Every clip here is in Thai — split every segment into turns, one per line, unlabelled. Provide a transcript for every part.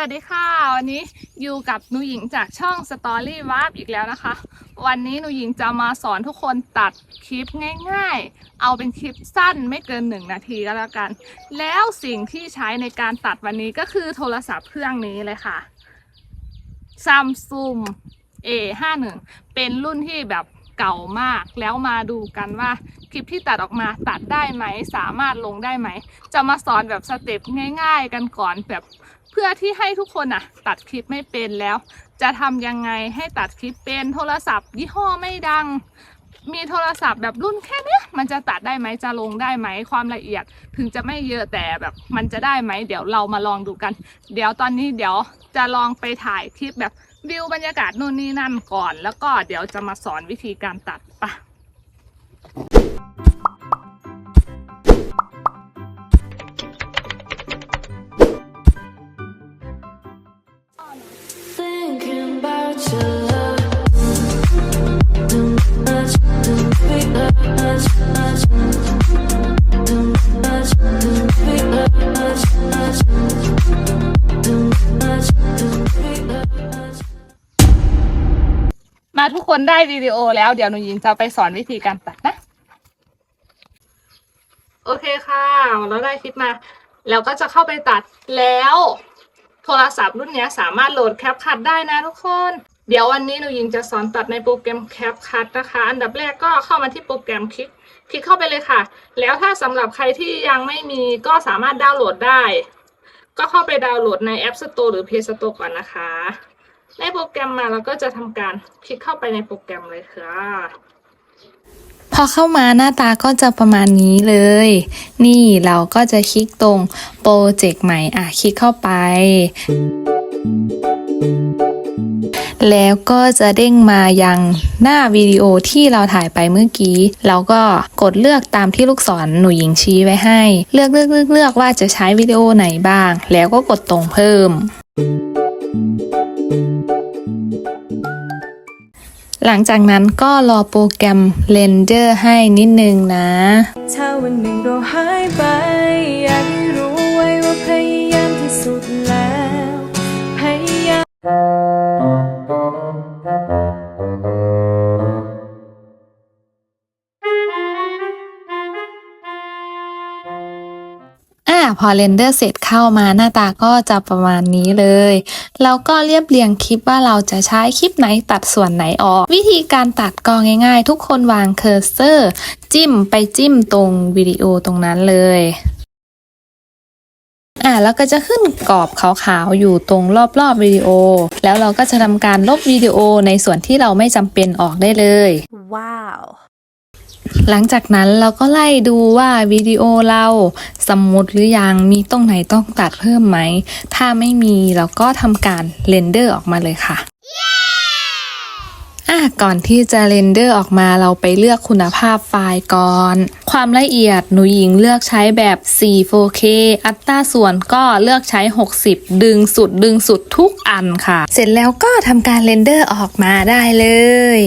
วัสดีค่ะ วันนี้อยู่กับหนูหญิงจากช่อง Story w a r p อีกแล้วนะคะ วันนี้หนูหญิงจะมาสอนทุกคนตัดคลิปง่าย ๆ เอาเป็นคลิปสั้นไม่เกินหนึ่งนาทีก็แล้วกัน แล้วสิ่งที่ใช้ในการตัดวันนี้ก็คือโทรศัพท์เครื่องนี้เลยค่ะ Samsung A51 เป็นรุ่นที่แบบ เก่ามาก แล้วมาดูกันว่าคลิปที่ตัดออกมาตัดได้ไหม สามารถลงได้ไหม จะมาสอนแบบสเต็ปง่ายๆ กันก่อนแบบเพื่อที่ให้ทุกคนอะ ตัดคลิปไม่เป็นแล้ว จะทำยังไงให้ตัดคลิปเป็นโทรศัพท์ ยี่ห้อไม่ดัง มีโทรศัพท์แบบรุ่นแค่นี้มันจะตัดได้ไหมจะลงได้ไหมความละเอียด ถึงจะไม่เยอะแต่แบบมันจะได้ไหมเดี๋ยวเรามาลองดูกัน เดี๋ยวตอนนี้เดี๋ยวจะลองไปถ่ายคลิปแบบ วิวบรรยากาศนู่นนี่นั่นก่อน แล้วก็เดี๋ยวจะมาสอนวิธีการตัดปะ ทุกคนได้วิดีโอแล้วเดี๋ยวหนูหญิงจะไปสอนวิธีการตัดนะ โอเคค่ะ เราได้คลิปมาแล้วก็จะเข้าไปตัดแล้ว โทรศัพท์รุ่นนี้สามารถโหลดแคปคัดได้นะทุกคน เดี๋ยววันนี้หนูหญิงจะสอนตัดในโปรแกรมแคปคัดนะคะ อันดับแรกก็เข้ามาที่โปรแกรมคลิกคลิกเข้าไปเลยค่ะ แล้วถ้าสำหรับใครที่ยังไม่มีก็สามารถดาวน์โหลดได้ ก็เข้าไปดาวน์โหลดใน App Store หรือ Play Store ก่อนนะคะ ในโปรแกรมมาเราก็จะทำการคลิกเข้าไปในโปรแกรมเลยค่ะ
พอเข้ามาหน้าตาก็จะประมาณนี้เลย นี่เราก็จะคลิกตรงโปรเจกต์ใหม่อะคลิกเข้าไป แล้วก็จะเด้งมายังหน้าวิดีโอที่เราถ่ายไปเมื่อกี้ เราก็กดเลือกตามที่ลูกศรหนูหญิงชี้ไว้ให้ เลือกเลือกเลือกเลือกว่าจะใช้วิดีโอไหนบ้าง แล้วก็กดตรงเพิ่ม หลังจากนั้นก็รอโปรแกรมเรนเดอร์ให้นิดนึงนะ
ถ้าวันหนึ่งเราหายไปอยาก
พอเรนเดอร์เสร็จเข้ามาหน้าตาก็จะประมาณนี้เลยแล้วก็เรียบเรียงคลิปว่าเราจะใช้คลิปไหนตัดส่วนไหนออก วิธีการตัดก็ง่ายๆ ทุกคนวางเคอร์เซอร์ จิ้มไปจิ้มตรงวิดีโอตรงนั้นเลยอ่าแล้วก็จะขึ้นกรอบขาวๆอยู่ตรงรอบๆวิดีโอ แล้วเราก็จะทำการลบวิดีโอในส่วนที่เราไม่จำเป็นออกได้เลย
Wow
หลังจากนั้นเราก็ไล่ดูว่าวิดีโอเราสมมติหรือยังมีตรงไหนต้องตัดเพิ่มไหม ถ้าไม่มีเราก็ทำการเรนเดอร์ออกมาเลยค่ะอะก่อนที่จะเรนเดอร์ออกมาเราไปเลือกคุณภาพไฟล์ก่อน ความละเอียดหนูหญิงเลือกใช้แบบ 4K อัตราส่วนก็เลือกใช้ 60 ดึงสุดดึงสุดทุกอันค่ะ เสร็จแล้วก็ทำการเรนเดอร์ออกมาได้เลย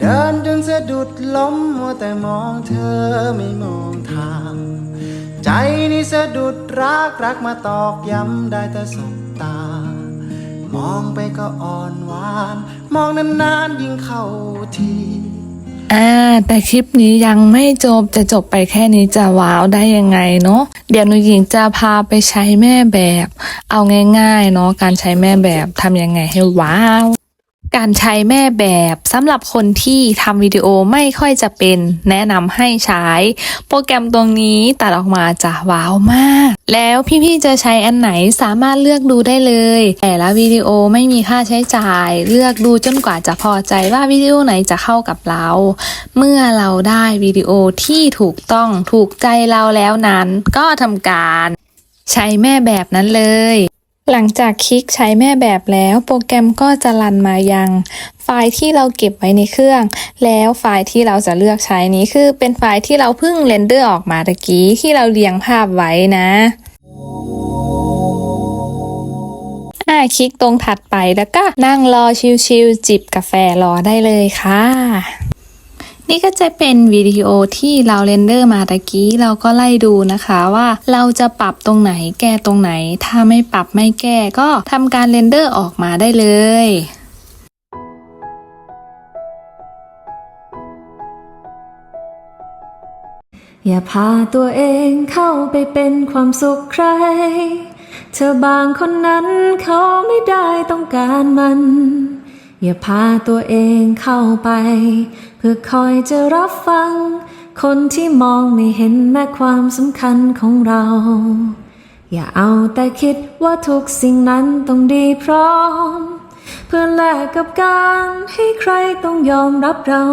เดินจนสะดุดล้มมัวแต่มองเธอไม่มองทาง ใจนี่สะดุดรักรักมาตอกย้ำได้แต่สบตา มองไปก็อ่อนหวาน มองนานๆยิ่งเข้าที
อ่าแต่คลิปนี้ยังไม่จบจะจบไปแค่นี้จะว้าวได้ยังไงเนาะเดี๋ยวหนูหญิงจะพาไปใช้แม่แบบ เอาง่ายๆเนาะการใช้แม่แบบทำยังไงให้ว้าว การใช้แม่แบบสำหรับคนที่ทำวิดีโอไม่ค่อยจะเป็น แนะนำให้ใช้ โปรแกรมตรงนี้ตัดออกมาจะว้าวมาก แล้วพี่ๆจะใช้อันไหนสามารถเลือกดูได้เลย แต่ละวิดีโอไม่มีค่าใช้จ่าย เลือกดูจนกว่าจะพอใจว่าวิดีโอไหนจะเข้ากับเรา เมื่อเราได้วิดีโอที่ถูกต้องถูกใจเราแล้วนั้น ก็ทำการ ใช้แม่แบบนั้นเลย หลังจากคลิกใช้แม่แบบแล้วโปรแกรมก็จะรันมายัง ไฟล์ที่เราเก็บไว้ในเครื่อง แล้วไฟล์ที่เราจะเลือกใช้นี้คือเป็นไฟล์ที่เราเพิ่งเรนเดอร์ออกมาตะกี้ที่เราเรียงภาพไว้นะอ่าคลิกตรงถัดไปแล้วก็นั่งรอชิวๆจิบกาแฟรอได้เลยค่ะ นี่ก็จะเป็นวิดีโอที่เราเรนเดอร์มาตะกี้เราก็ไล่ดูนะคะว่าเราจะปรับตรงไหนแก้ตรงไหน ถ้าไม่ปรับไม่แก้ก็ทำการเรนเดอร์ออกมาได้เลย
อย่าพาตัวเองเข้าไปเป็นความสุขใคร เธอบางคนนั้นเขาไม่ได้ต้องการมัน อย่าพาตัวเองเข้าไป เพื่อคอยจะรับฟัง คนที่มองไม่เห็นแม้ความสำคัญของเรา อย่าเอาแต่คิดว่าทุกสิ่งนั้นต้องดีพร้อม เพื่อแลกกับการให้ใครต้องยอมรับเรา